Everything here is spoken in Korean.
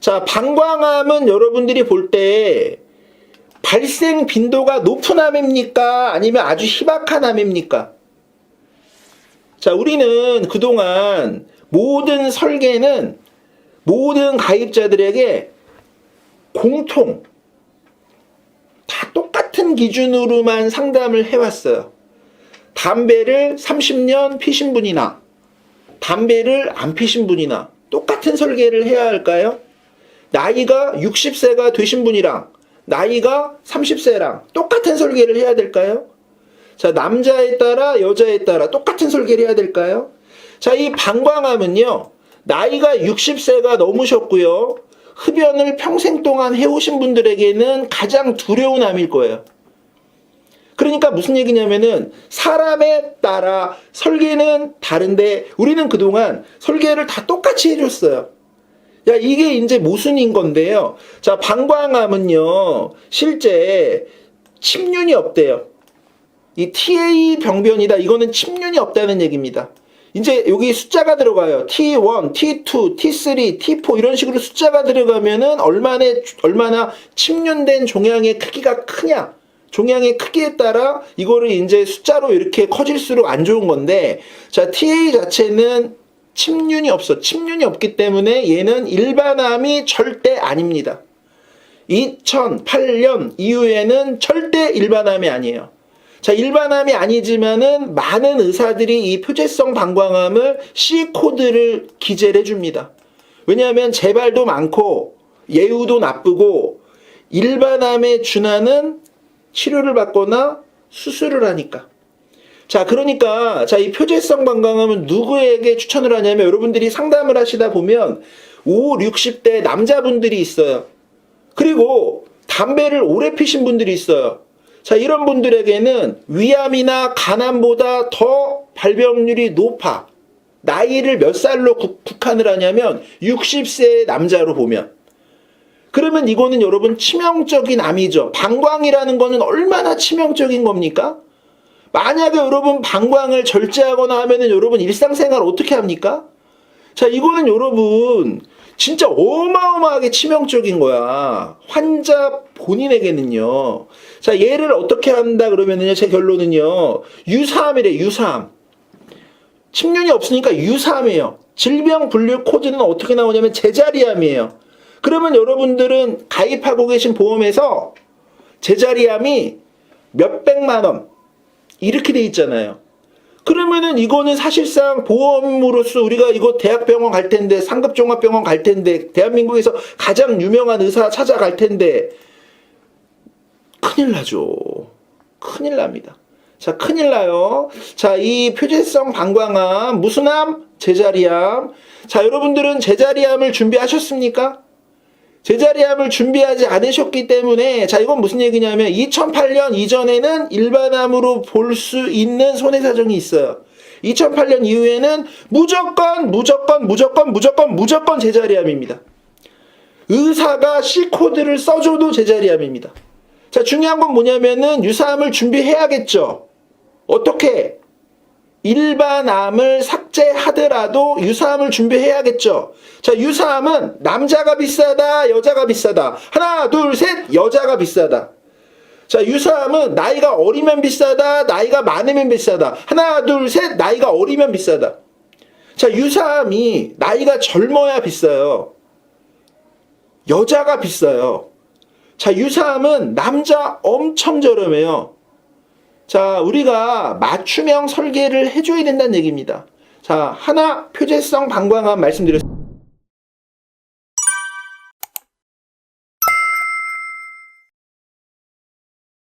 자, 방광암은 여러분들이 볼 때 발생 빈도가 높은 암입니까? 아니면 아주 희박한 암입니까? 자, 우리는 그동안 모든 설계는 모든 가입자들에게 공통 다 똑같은 기준으로만 상담을 해왔어요. 담배를 30년 피신 분이나 담배를 안 피신 분이나 똑같은 설계를 해야 할까요? 나이가 60세가 되신 분이랑 나이가 30세랑 똑같은 설계를 해야 될까요? 자, 남자에 따라 여자에 따라 똑같은 설계를 해야 될까요? 자, 이 방광암은요, 나이가 60세가 넘으셨고요, 흡연을 평생 동안 해오신 분들에게는 가장 두려운 암일 거예요. 그러니까 무슨 얘기냐면은 사람에 따라 설계는 다른데 우리는 그동안 설계를 다 똑같이 해줬어요. 야, 이게 이제 모순인 건데요. 자, 방광암은요, 실제 침륜이 없대요. 이 TA 병변이다. 이거는 침륜이 없다는 얘기입니다. 이제 여기 숫자가 들어가요. T1, T2, T3, T4 이런 식으로 숫자가 들어가면은 얼마나 얼마나 침륜된 종양의 크기가 크냐. 종양의 크기에 따라 이거를 이제 숫자로 이렇게 커질수록 안 좋은 건데 자, TA 자체는 침륜이 없어. 침륜이 없기 때문에 얘는 일반암이 절대 아닙니다. 2008년 이후에는 절대 일반암이 아니에요. 자, 일반암이 아니지만은 많은 의사들이 이 표재성 방광암을 C 코드를 기재를 해줍니다. 왜냐하면 재발도 많고 예후도 나쁘고 일반암에 준하는 치료를 받거나 수술을 하니까. 자, 그러니까 자, 이 표재성 방광암은 누구에게 추천을 하냐면 여러분들이 상담을 하시다 보면 5, 60대 남자분들이 있어요. 그리고 담배를 오래 피신 분들이 있어요. 자, 이런 분들에게는 위암이나 간암보다 더 발병률이 높아. 나이를 몇 살로 국, 국한을 하냐면 60세 남자로 보면. 그러면 이거는 여러분 치명적인 암이죠. 방광이라는 거는 얼마나 치명적인 겁니까? 만약에 여러분 방광을 절제하거나 하면은 여러분 일상생활 어떻게 합니까? 자, 이거는 여러분 진짜 어마어마하게 치명적인 거야. 환자 본인에게는요. 자, 얘를 어떻게 한다 그러면은요, 제 결론은요, 유사암이래, 유사암. 침륜이 없으니까 유사암이에요. 질병 분류 코드는 어떻게 나오냐면 제자리암이에요. 그러면 여러분들은 가입하고 계신 보험에서 제자리암이 몇백만 원, 이렇게 돼 있잖아요. 그러면은 이거는 사실상 보험으로서 우리가 이거 대학병원 갈 텐데 상급 종합병원 갈 텐데 대한민국에서 가장 유명한 의사 찾아갈 텐데 큰일 나죠. 큰일 납니다. 자, 큰일 나요. 자, 이 표재성 방광암, 무슨 암? 제자리암. 자, 여러분들은 제자리암을 준비하셨습니까? 제자리암을 준비하지 않으셨기 때문에 자 이건 무슨 얘기냐면 2008년 이전에는 일반암으로 볼 수 있는 손해사정이 있어요. 2008년 이후에는 무조건 무조건 무조건 무조건 무조건 제자리암입니다. 의사가 C코드를 써줘도 제자리암입니다. 자 중요한 건 뭐냐면은 유사암을 준비해야겠죠. 어떻게? 일반암을 삭제하더라도 유사암을 준비해야겠죠. 자, 유사암은 남자가 비싸다, 여자가 비싸다. 하나, 둘, 셋, 여자가 비싸다. 자, 유사암은 나이가 어리면 비싸다, 나이가 많으면 비싸다. 하나, 둘, 셋, 나이가 어리면 비싸다. 자, 유사암이 나이가 젊어야 비싸요. 여자가 비싸요. 자, 유사암은 남자 엄청 저렴해요. 자, 우리가 맞춤형 설계를 해줘야 된다는 얘기입니다. 자, 하나 표재성 방광암 말씀드렸습니다.